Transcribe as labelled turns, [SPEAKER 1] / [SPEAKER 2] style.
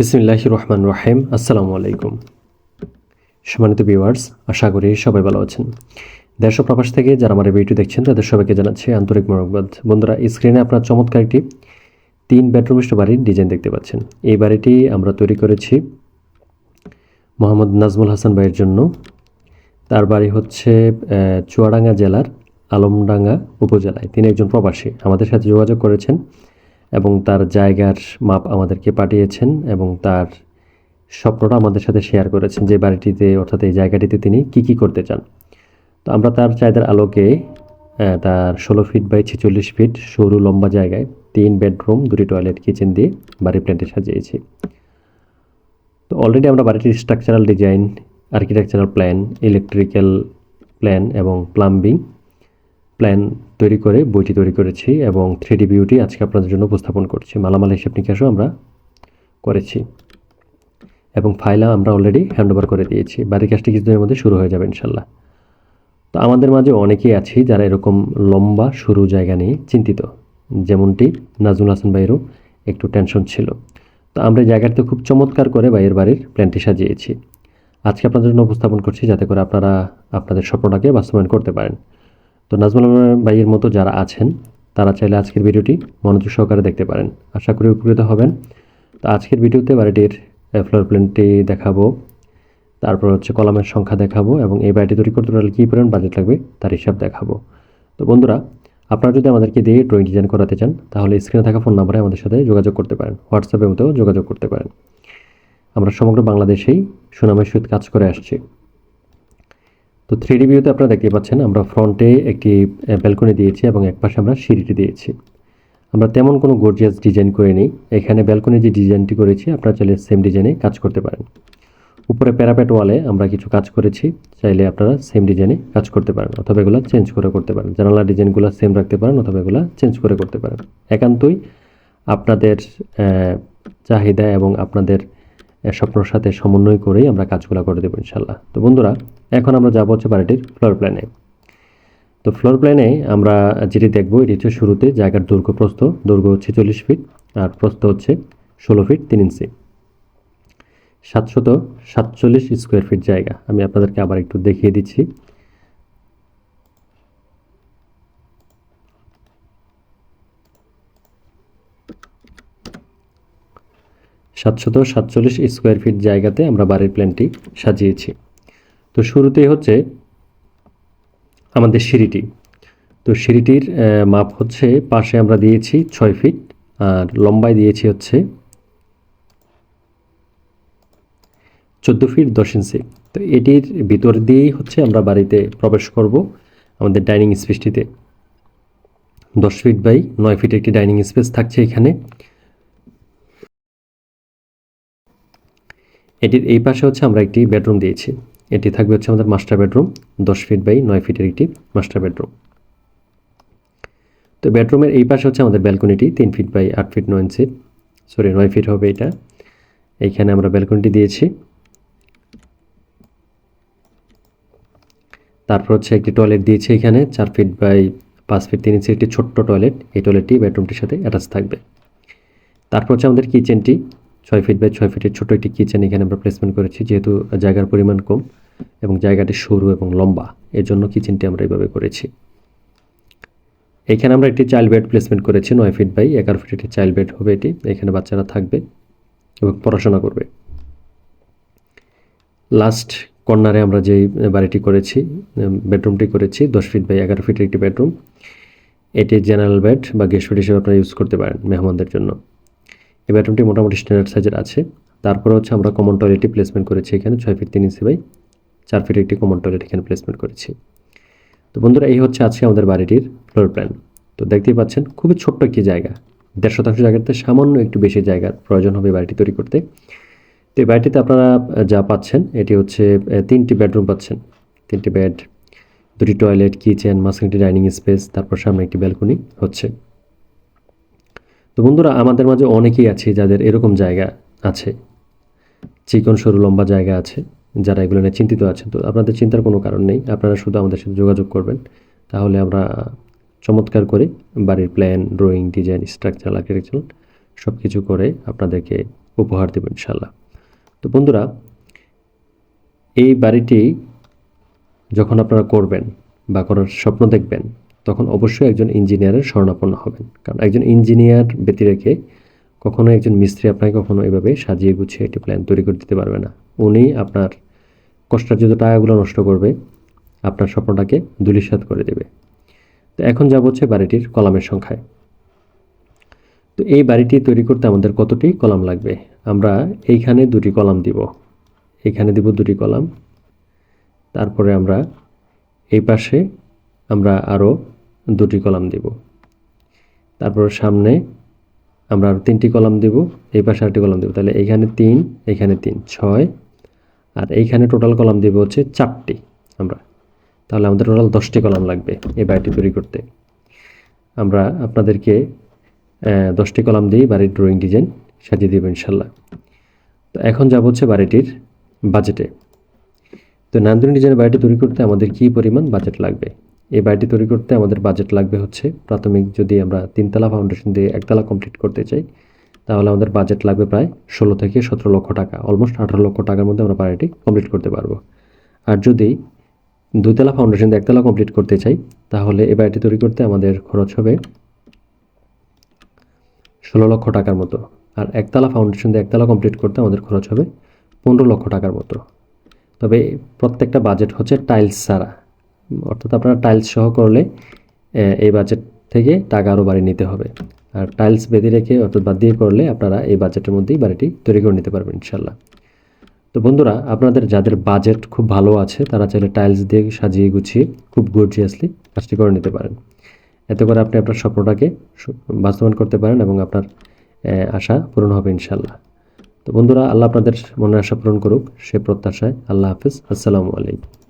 [SPEAKER 1] বিসমিল্লাহ রহমান রাহিম। আসসালামু আলাইকুম। সম্মানিত ভিউয়ার্স আশা করি সবাই ভালো আছেন। ও প্রবাস থেকে যারা আমার ভিডিও দেখছেন, তাদের সবাইকে জানাচ্ছি আন্তরিক মোরকবাদ বন্ধুরা স্ক্রিনে আপনার চমৎকার একটি তিন বেডরুমিষ্ট বাড়ির ডিজাইন দেখতে পাচ্ছেন। এই বাড়িটি আমরা তৈরি করেছি মোহাম্মদ নাজমুল হাসান ভাইয়ের জন্য। তার বাড়ি হচ্ছে চুয়াডাঙ্গা জেলার আলমডাঙ্গা উপজেলায়। তিনি একজন প্রবাসী। আমাদের সাথে যোগাযোগ করেছেন। এবং তার জায়গার মাপ আমাদেরকে পাঠিয়েছেন এবং তার স্বপ্নটা আমাদের সাথে শেয়ার করেছেন যে বাড়িটিতে, অর্থাৎ এই জায়গাটিতে তিনি কি কি করতে চান। তো আমরা তার চাহিদার আলোকে তার ষোলো ফিট বাই ছেচল্লিশ ফিট সরু লম্বা জায়গায় তিন বেডরুম, দুটি টয়লেট, কিচেন দিয়ে বাড়ি প্ল্যানটি সাজিয়েছি। তো অলরেডি আমরা বাড়িটির structural design architectural plan electrical plan এবং প্লাম্বিং প্ল্যান তৈরি করে, বইটি তৈরি করেছি এবং থ্রি বিউটি আজকে আপনাদের জন্য উপস্থাপন করছি। মালামাল হিসেব নিকাশও আমরা করেছি? এবং ফাইলা আমরা অলরেডি হ্যান্ড ওভার করে দিয়েছি। বাড়ির কাজটি কিছুদিনের মধ্যে শুরু হয়ে যাবে, ইনশাল্লাহ। তো আমাদের মাঝে অনেকেই আছি যারা এরকম লম্বা, সরু জায়গা নিয়ে চিন্তিত। যেমনটি নাজমুল হাসান ভাইয়েরও একটু টেনশন ছিল। তো আমরা জায়গাটিতে খুব চমৎকার করে ভাইয়ের বাড়ির প্ল্যানটি সাজিয়েছি। আজকে আপনাদের জন্য উপস্থাপন করছি যাতে করে আপনারা আপনাদের স্বপ্নটাকে বাস্তবায়ন করতে পারেন। তো নাজমুল ভাইয়ের মতো যারা আছেন, তারা চাইলে আজকের ভিডিওটি মনোযোগ সহকারে দেখতে পারেন। আশা করি উপকৃত হবেন। তো আজকের ভিডিওতে বাড়িটির ফ্লোর প্ল্যানটি দেখাবো। তারপর হচ্ছে কলামের সংখ্যা দেখাবো এবং এই বাড়িটি তৈরি করতে পারলে কী পরিমাণ বাজেট লাগবে তার হিসাব দেখাবো। তো বন্ধুরা, আপনারা যদি আমাদেরকে দিয়ে ড্রয়িং ডিজাইন করাতে চান, তাহলে স্ক্রিনে থাকা ফোন নাম্বারে আমাদের সাথে যোগাযোগ করতে পারেন। হোয়াটসঅ্যাপের মতেও যোগাযোগ করতে পারেন। আমরা সমগ্র বাংলাদেশেই সুনামের সহিত কাজ করে আসছি। তো থ্রি ডি ভিউতে আপনারা দেখতে পাচ্ছেন, আমরা ফ্রন্টে একটি ব্যালকনি দিয়েছি এবং একপাশে আমরা সিঁড়িটি দিয়েছি। আমরা তেমন কোনো গর্জিয়াস ডিজাইন করে নিই। এখানে ব্যালকনির যে ডিজাইনটি করেছি, আপনারা চাইলে সেম ডিজাইনে কাজ করতে পারেন। উপরে প্যারাপেট ওয়ালে আমরা কিছু কাজ করেছি, চাইলে আপনারা সেম ডিজাইনে কাজ করতে পারেন, অথবা এগুলো চেঞ্জ করে করতে পারেন। জানালা ডিজাইনগুলো সেম রাখতে পারেন, অথবা এগুলো চেঞ্জ করে করতে পারেন। একান্তই আপনাদের চাহিদা এবং আপনাদের স্বপ্নর সাথে সমন্বয় করেই আমরা কাজগুলো করে দেবো ইনশাল্লাহ তো বন্ধুরা এখন আমরা যাব হচ্ছে বাড়িটির ফ্লোর প্ল্যানে তো ফ্লোর প্ল্যানে আমরা যেটি দেখব, এটি হচ্ছে শুরুতে জায়গার দৈর্ঘ্য প্রস্থ, দৈর্ঘ্য হচ্ছে চল্লিশ ফিট আর প্রস্থ হচ্ছে ষোলো ফিট তিন ইঞ্চি সাতশত সাতচল্লিশ স্কোয়ার ফিট জায়গা। আমি আপনাদেরকে আবার একটু দেখিয়ে দিচ্ছি। সাতশত সাতচল্লিশ স্কোয়ার ফিট জায়গাতে আমরা বাড়ির প্ল্যানটি সাজিয়েছি। তো শুরুতেই হচ্ছে আমাদের সিঁড়িটি। তো সিঁড়িটির মাপ হচ্ছে পাশে আমরা দিয়েছি ছয় ফিট, আর লম্বায় দিয়েছি হচ্ছে চোদ্দ ফিট দশ ইঞ্চি। তো এটির ভিতর দিয়েই হচ্ছে আমরা বাড়িতে প্রবেশ করব আমাদের ডাইনিং স্পেসটিতে। দশ ফিট বাই নয় ফিট একটি ডাইনিং স্পেস থাকছে এখানে। এটির এই পাশে হচ্ছে আমরা একটি বেডরুম দিয়েছি। এটি থাকবে হচ্ছে আমাদের মাস্টার বেডরুম দশ ফিট বাই নয় ফিটের একটি মাস্টার বেডরুম তো বেডরুমের এই পাশে হচ্ছে আমাদের ব্যালকনিটি তিন ফিট বাই আট ফিট নয় ইঞ্চি সরি নয় ফিট হবে এটা। এইখানে আমরা ব্যালকনিটি দিয়েছি। তারপর হচ্ছে একটি টয়লেট দিয়েছি এখানে, চার ফিট বাই পাঁচ ফিট তিন ইঞ্চি একটি ছোট্ট টয়লেট এই টয়লেটটি বেডরুমটির সাথে অ্যাটাচ থাকবে। তারপর হচ্ছে আমাদের কিচেনটি ছয় ফিট বাই ছয় ফিটের ছোটো একটি কিচেন এখানে আমরা প্লেসমেন্ট করেছি, যেহেতু জায়গার পরিমাণ কম এবং জায়গাটি সরু এবং লম্বা, এর জন্য কিচেনটি আমরা এইভাবে করেছি। এখানে আমরা একটি চাইল্ড বেড প্লেসমেন্ট করেছি, নয় ফিট বাই এগারো ফিট একটি চাইল্ড বেড হবে এটি, এখানে বাচ্চারা থাকবে এবং পড়াশোনা করবে। লাস্ট কর্নারে আমরা যেই বাড়িটি করেছি বেডরুমটি করেছি, দশ ফিট বাই এগারো ফিটের একটি বেডরুম এটি জেনারেল বেড বা গেস্ট বেড হিসেবে আপনারা ইউজ করতে পারেন মেহমানদের জন্য। এই বেডরুমটি মোটামুটি স্ট্যান্ডার্ড সাইজের আছে। তারপরে হচ্ছে আমরা কমন টয়লেটটি প্লেসমেন্ট করেছি এখানে, ছয় ফিট তিন ইঞ্চি বাই চার ফিট একটি কমন টয়লেট এখানে প্লেসমেন্ট করেছি। তো বন্ধুরা, এই হচ্ছে আজকে আমাদের বাড়িটির ফ্লোর প্ল্যান তো দেখতেই পাচ্ছেন, খুবই ছোট্ট একটি জায়গা। দেড় শতাংশ জায়গাতে সামান্য একটু বেশি জায়গার প্রয়োজন হবে বাড়িটি তৈরি করতে। তো এই বাড়িটিতে আপনারা যা পাচ্ছেন, এটি হচ্ছে তিনটি বেডরুম পাচ্ছেন। তিনটি বেড দুটি টয়লেট কিচেন মাঝখানে একটি ডাইনিং স্পেস তারপর সামনে একটি ব্যালকনি হচ্ছে। তো বন্ধুরা, আমাদের মাঝে অনেকেই আছে যাদের এরকম জায়গা আছে। চিকন, সরু, লম্বা জায়গা আছে, যারা এগুলো নিয়ে চিন্তিত আছেন। তো আপনাদের চিন্তার কোনো কারণ নেই, আপনারা শুধু আমাদের সাথে যোগাযোগ করবেন। তাহলে আমরা চমৎকার করে বাড়ির plan drawing design structure architecture সব কিছু করে আপনাদেরকে উপহার দেব ইনশাল্লাহ তো বন্ধুরা, এই বাড়িটি যখন আপনারা করবেন বা করার স্বপ্ন দেখবেন তখন অবশ্যই একজন ইঞ্জিনিয়ারের শরণাপন্ন হবেন। কারণ একজন ইঞ্জিনিয়ার ব্যতি রেখে কখনো একজন মিস্ত্রি আপনাকে কখনো এভাবে সাজিয়ে গুছিয়ে একটি প্ল্যান তৈরি করে দিতে পারবে না। উনি আপনার কষ্টার্জিত টাকাগুলো নষ্ট করবে, আপনার স্বপ্নটাকে দুলিশাত করে দেবে। তো এখন যাব হচ্ছে বাড়িটির কলামের সংখ্যায়। তো এই বাড়িটি তৈরি করতে আমাদের কতটি কলাম লাগবে? আমরা এইখানে দুটি কলাম দিব। এখানে দিব দুটি কলাম। তারপরে আমরা এই পাশে আমরা আরও দুটি কলাম দিব। তারপর সামনে আমরা আরও তিনটি কলাম দিব, এই পাশে আরেকটি কলাম দেব। তাহলে এইখানে তিন এইখানে তিন, ছয়, আর এইখানে টোটাল কলাম দিব হচ্ছে চারটি আমরা। তাহলে আমাদের টোটাল দশটি কলাম লাগবে এই বাড়িটি তৈরি করতে। আমরা আপনাদেরকে দশটি কলাম দিয়ে বাড়ির ড্রয়িং ডিজাইন সাজিয়ে দেবো ইনশাল্লাহ তো এখন যাব হচ্ছে বাড়িটির বাজেটে তো নান্দনী ডিজাইনের বাড়িটি তৈরি করতে আমাদের কী পরিমাণ বাজেট লাগবে? এই বাড়িটি তৈরি করতে আমাদের বাজেট লাগবে হচ্ছে প্রাথমিক যদি আমরা তিনতলা ফাউন্ডেশন দিয়ে একতলা কমপ্লিট করতে চাই, তাহলে আমাদের বাজেট লাগবে প্রায় ষোলো থেকে সতেরো লক্ষ টাকা অলমোস্ট আঠারো লক্ষ টাকার মধ্যে আমরা বাড়িটি কমপ্লিট করতে পারব। আর যদি দুইতলা ফাউন্ডেশন দিয়ে একতলা কমপ্লিট করতে চাই, তাহলে এই বাড়িটি তৈরি করতে আমাদের খরচ হবে ষোলো লক্ষ টাকার মতো। আর একতলা ফাউন্ডেশন দিয়ে একতলা কমপ্লিট করতে আমাদের খরচ হবে পনেরো লক্ষ টাকার মতো। তবে প্রত্যেকটা বাজেট হচ্ছে টাইলস ছাড়া। অর্থাৎ আপনারা টাইলস সহ করলে এই বাজেট থেকে টাকা আরও বাড়ি নিতে হবে। আর টাইলস বেঁধে রেখে অর্থাৎ বাদ দিয়ে করলে আপনারা এই বাজেটের মধ্যেই বাড়িটি তৈরি করে নিতে পারবেন ইনশাল্লাহ তো বন্ধুরা, আপনাদের যাদের বাজেট খুব ভালো আছে, তারা চাইলে টাইলস দিয়ে সাজিয়ে গুছিয়ে খুব গর্জিয়াসলি কাজটি করে নিতে পারেন। এতে করে আপনি আপনার স্বপ্নটাকে বাস্তবায়ন করতে পারেন এবং আপনার আশা পূরণ হবে ইনশাল্লাহ তো বন্ধুরা, আল্লাহ আপনাদের মনের আশা পূরণ করুক, সে প্রত্যাশায় আল্লাহ হাফিজ। আসসালামু আলাইকুম।